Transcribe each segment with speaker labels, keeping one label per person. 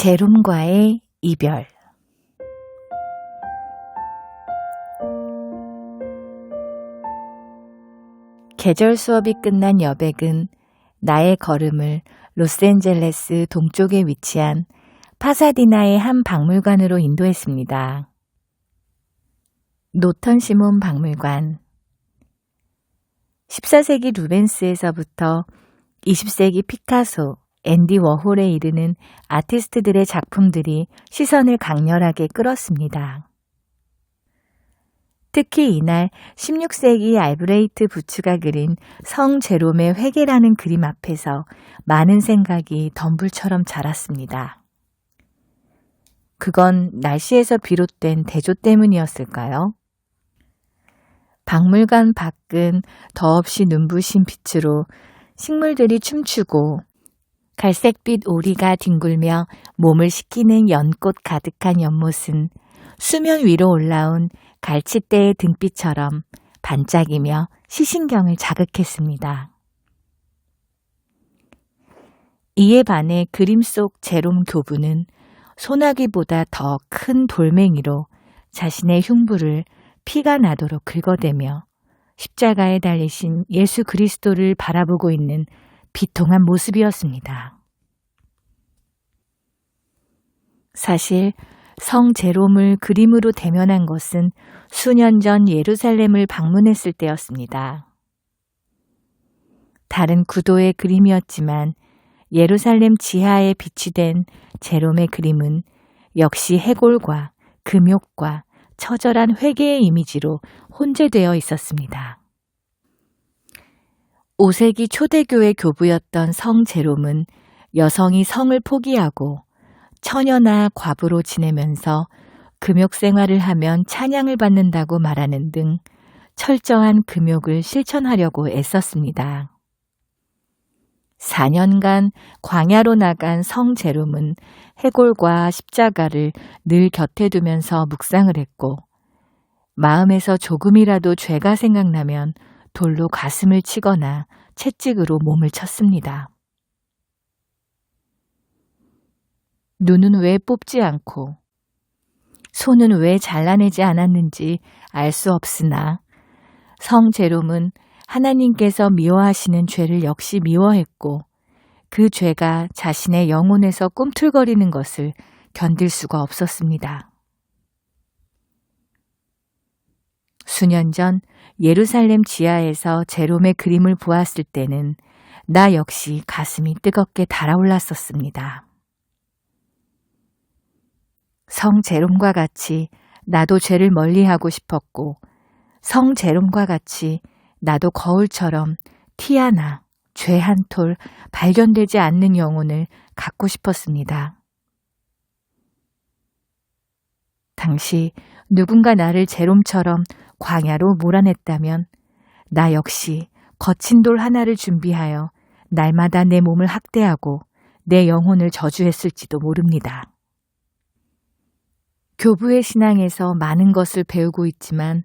Speaker 1: 제롬과의 이별 계절 수업이 끝난 여백은 나의 걸음을 로스앤젤레스 동쪽에 위치한 파사디나의 한 박물관으로 인도했습니다. 노턴 시몬 박물관 14세기 루벤스에서부터 20세기 피카소, 앤디 워홀에 이르는 아티스트들의 작품들이 시선을 강렬하게 끌었습니다. 특히 이날 16세기 알브레이트 부츠가 그린 성 제롬의 회계라는 그림 앞에서 많은 생각이 덤불처럼 자랐습니다. 그건 날씨에서 비롯된 대조 때문이었을까요? 박물관 밖은 더없이 눈부신 빛으로 식물들이 춤추고 갈색빛 오리가 뒹굴며 몸을 식히는 연꽃 가득한 연못은 수면 위로 올라온 갈치대의 등빛처럼 반짝이며 시신경을 자극했습니다. 이에 반해 그림 속 제롬 교부는 소나기보다 더 큰 돌멩이로 자신의 흉부를 피가 나도록 긁어대며 십자가에 달리신 예수 그리스도를 바라보고 있는 비통한 모습이었습니다. 사실 성 제롬을 그림으로 대면한 것은 수년 전 예루살렘을 방문했을 때였습니다. 다른 구도의 그림이었지만 예루살렘 지하에 비치된 제롬의 그림은 역시 해골과 금욕과 처절한 회개의 이미지로 혼재되어 있었습니다. 5세기 초대교회 교부였던 성 제롬은 여성이 성을 포기하고 처녀나 과부로 지내면서 금욕 생활을 하면 찬양을 받는다고 말하는 등 철저한 금욕을 실천하려고 애썼습니다. 4년간 광야로 나간 성 제롬은 해골과 십자가를 늘 곁에 두면서 묵상을 했고 마음에서 조금이라도 죄가 생각나면 돌로 가슴을 치거나 채찍으로 몸을 쳤습니다. 눈은 왜 뽑지 않고 손은 왜 잘라내지 않았는지 알 수 없으나 성 제롬은 하나님께서 미워하시는 죄를 역시 미워했고 그 죄가 자신의 영혼에서 꿈틀거리는 것을 견딜 수가 없었습니다. 수년 전 예루살렘 지하에서 제롬의 그림을 보았을 때는 나 역시 가슴이 뜨겁게 달아올랐었습니다. 성 제롬과 같이 나도 죄를 멀리하고 싶었고 성 제롬과 같이 나도 거울처럼 티 하나, 죄 한 톨 발견되지 않는 영혼을 갖고 싶었습니다. 당시 누군가 나를 제롬처럼 광야로 몰아냈다면 나 역시 거친 돌 하나를 준비하여 날마다 내 몸을 학대하고 내 영혼을 저주했을지도 모릅니다. 교부의 신앙에서 많은 것을 배우고 있지만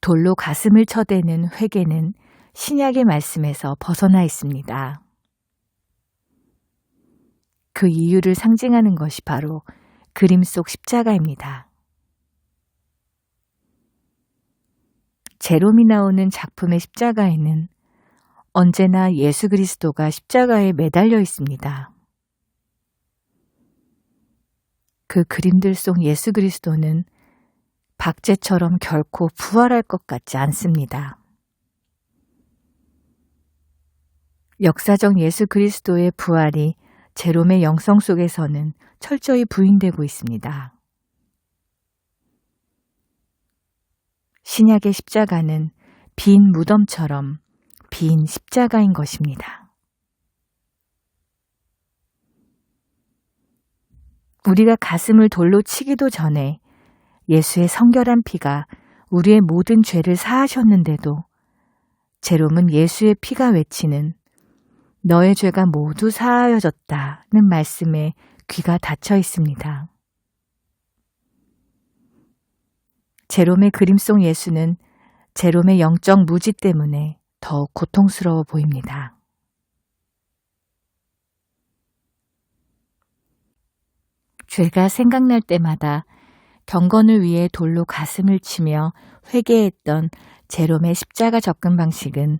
Speaker 1: 돌로 가슴을 쳐대는 회개는 신약의 말씀에서 벗어나 있습니다. 그 이유를 상징하는 것이 바로 그림 속 십자가입니다. 제롬이 나오는 작품의 십자가에는 언제나 예수 그리스도가 십자가에 매달려 있습니다. 그 그림들 속 예수 그리스도는 박제처럼 결코 부활할 것 같지 않습니다. 역사적 예수 그리스도의 부활이 제롬의 영성 속에서는 철저히 부인되고 있습니다. 신약의 십자가는 빈 무덤처럼 빈 십자가인 것입니다. 우리가 가슴을 돌로 치기도 전에 예수의 성결한 피가 우리의 모든 죄를 사하셨는데도 제롬은 예수의 피가 외치는 너의 죄가 모두 사하여졌다는 말씀에 귀가 닫혀 있습니다. 제롬의 그림 속 예수는 제롬의 영적 무지 때문에 더욱 고통스러워 보입니다. 죄가 생각날 때마다 경건을 위해 돌로 가슴을 치며 회개했던 제롬의 십자가 접근 방식은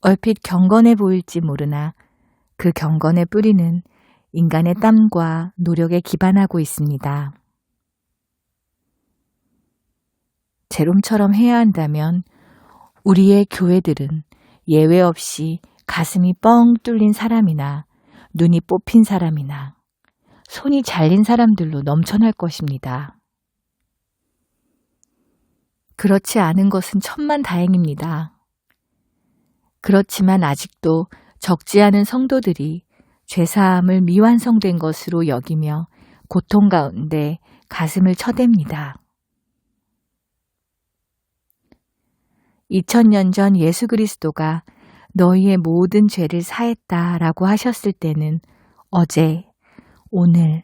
Speaker 1: 얼핏 경건해 보일지 모르나 그 경건의 뿌리는 인간의 땀과 노력에 기반하고 있습니다. 제롬처럼 해야 한다면 우리의 교회들은 예외 없이 가슴이 뻥 뚫린 사람이나 눈이 뽑힌 사람이나 손이 잘린 사람들로 넘쳐날 것입니다. 그렇지 않은 것은 천만 다행입니다. 그렇지만 아직도 적지 않은 성도들이 죄사함을 미완성된 것으로 여기며 고통 가운데 가슴을 쳐댑니다. 2000년 전 예수 그리스도가 너희의 모든 죄를 사했다 라고 하셨을 때는 어제, 오늘,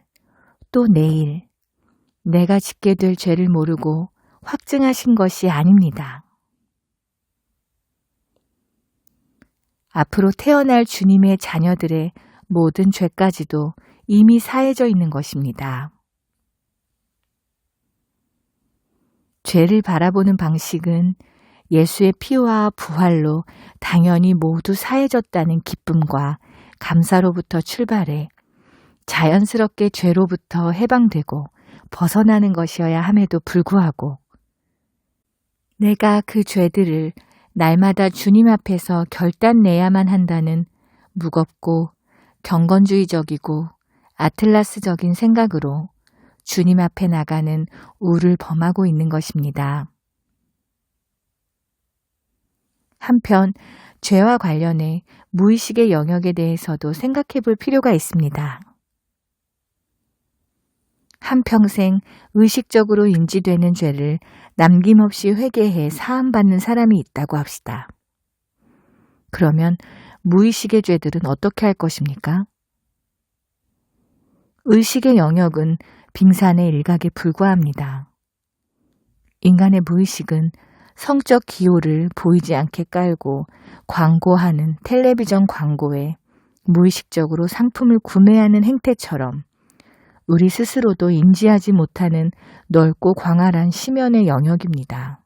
Speaker 1: 또 내일 내가 짓게 될 죄를 모르고 확증하신 것이 아닙니다. 앞으로 태어날 주님의 자녀들의 모든 죄까지도 이미 사해져 있는 것입니다. 죄를 바라보는 방식은 예수의 피와 부활로 당연히 모두 사해졌다는 기쁨과 감사로부터 출발해 자연스럽게 죄로부터 해방되고 벗어나는 것이어야 함에도 불구하고 내가 그 죄들을 날마다 주님 앞에서 결단 내야만 한다는 무겁고 경건주의적이고 아틀라스적인 생각으로 주님 앞에 나가는 우를 범하고 있는 것입니다. 한편 죄와 관련해 무의식의 영역에 대해서도 생각해 볼 필요가 있습니다. 한평생 의식적으로 인지되는 죄를 남김없이 회개해 사함받는 사람이 있다고 합시다. 그러면 무의식의 죄들은 어떻게 할 것입니까? 의식의 영역은 빙산의 일각에 불과합니다. 인간의 무의식은 성적 기호를 보이지 않게 깔고 광고하는 텔레비전 광고에 무의식적으로 상품을 구매하는 행태처럼 우리 스스로도 인지하지 못하는 넓고 광활한 심연의 영역입니다.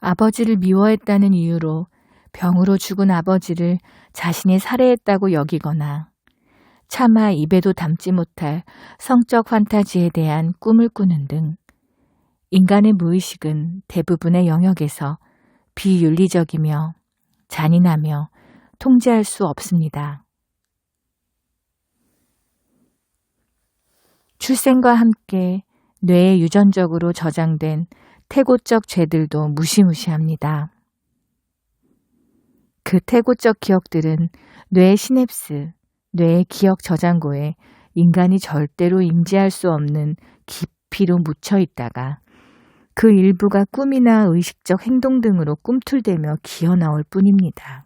Speaker 1: 아버지를 미워했다는 이유로 병으로 죽은 아버지를 자신이 살해했다고 여기거나 차마 입에도 담지 못할 성적 환타지에 대한 꿈을 꾸는 등 인간의 무의식은 대부분의 영역에서 비윤리적이며 잔인하며 통제할 수 없습니다. 출생과 함께 뇌에 유전적으로 저장된 태고적 죄들도 무시무시합니다. 그 태고적 기억들은 뇌 시냅스, 뇌의 기억 저장고에 인간이 절대로 인지할 수 없는 깊이로 묻혀 있다가 그 일부가 꿈이나 의식적 행동 등으로 꿈틀대며 기어 나올 뿐입니다.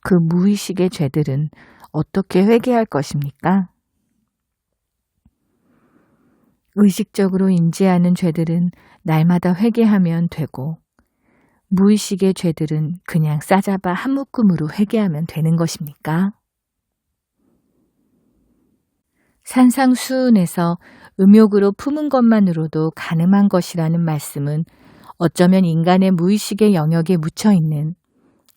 Speaker 1: 그 무의식의 죄들은 어떻게 회개할 것입니까? 의식적으로 인지하는 죄들은 날마다 회개하면 되고 무의식의 죄들은 그냥 싸잡아 한 묶음으로 회개하면 되는 것입니까? 산상수훈에서 음욕으로 품은 것만으로도 가늠한 것이라는 말씀은 어쩌면 인간의 무의식의 영역에 묻혀 있는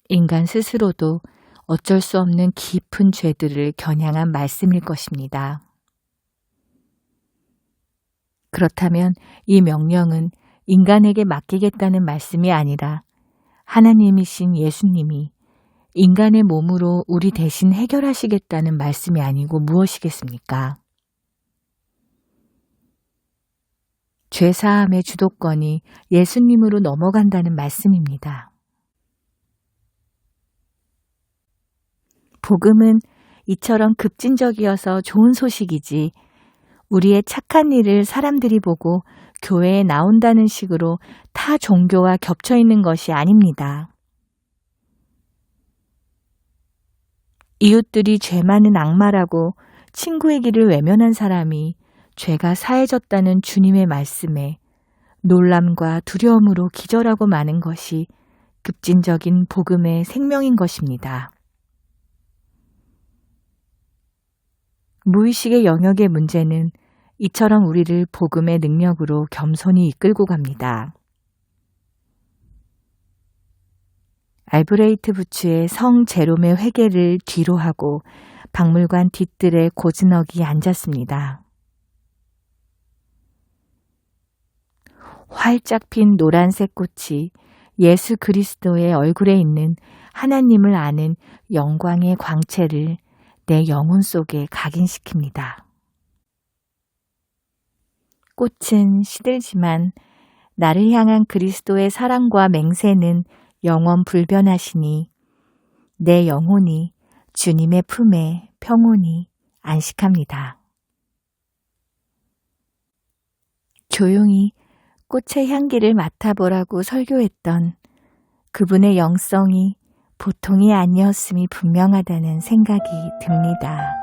Speaker 1: 인간 스스로도 어쩔 수 없는 깊은 죄들을 겨냥한 말씀일 것입니다. 그렇다면 이 명령은 인간에게 맡기겠다는 말씀이 아니라 하나님이신 예수님이 인간의 몸으로 우리 대신 해결하시겠다는 말씀이 아니고 무엇이겠습니까? 죄사함의 주도권이 예수님으로 넘어간다는 말씀입니다. 복음은 이처럼 급진적이어서 좋은 소식이지 우리의 착한 일을 사람들이 보고 교회에 나온다는 식으로 타 종교와 겹쳐 있는 것이 아닙니다. 이웃들이 죄 많은 악마라고 친구의 길을 외면한 사람이 죄가 사해졌다는 주님의 말씀에 놀람과 두려움으로 기절하고 마는 것이 급진적인 복음의 생명인 것입니다. 무의식의 영역의 문제는 이처럼 우리를 복음의 능력으로 겸손히 이끌고 갑니다. 알브레이트 부츠의 성 제롬의 회개를 뒤로 하고 박물관 뒤뜰에 고즈넉이 앉았습니다. 활짝 핀 노란색 꽃이 예수 그리스도의 얼굴에 있는 하나님을 아는 영광의 광채를 내 영혼 속에 각인시킵니다. 꽃은 시들지만 나를 향한 그리스도의 사랑과 맹세는 영원 불변하시니 내 영혼이 주님의 품에 평온히 안식합니다. 조용히 꽃의 향기를 맡아보라고 설교했던 그분의 영성이 보통이 아니었음이 분명하다는 생각이 듭니다.